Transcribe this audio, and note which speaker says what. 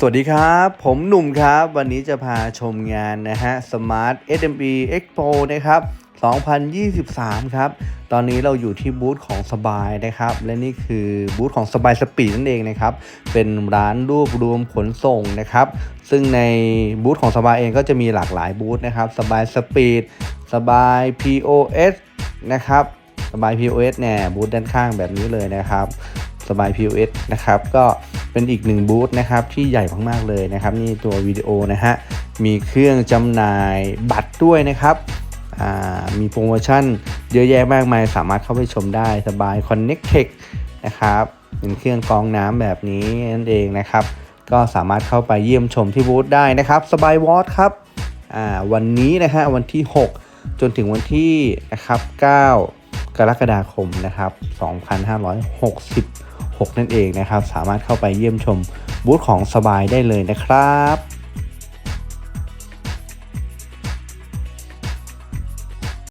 Speaker 1: สวัสดีครับ ผมหนุ่มครับ วันนี้จะพาชมงานนะฮะ Smart SME Expo นะครับ 2023 ครับ ตอนนี้เราอยู่ที่บูธของสบายนะครับ และนี่คือบูธของสบายสปีดนั่นเองนะครับ เป็นร้านรวบรวมขนส่งนะครับ ซึ่งในบูธของสบายเองก็จะมีหลากหลายบูธนะครับ สบายสปีด สบาย POS นะครับ สบาย POS เนี่ยบูธด้านข้างแบบนี้เลยนะครับ สบาย POS นะครับ ก็ เป็นอีกหนึ่งบูธนะครับที่ใหญ่มากๆเลยนะครับ นี่ตัววิดีโอนะฮะมีเครื่องจำหน่ายบัตรด้วยนะครับมีโปรโมชั่นเยอะแยะมากมาย สามารถเข้าไปชมได้สบาย Connect Tech นะครับเป็นเครื่องกรองน้ำแบบนี้นั่นเองนะครับ ก็สามารถเข้าไปเยี่ยมชมที่บูธได้นะครับสบายวอทครับวันนี้นะฮะวันที่ 6 จนถึงวันที่นะครับ9กรกฎาคมนะครับ 6 นั่นเองนะครับ สามารถเข้าไปเยี่ยมชมบูธของสบายได้เลยนะครับ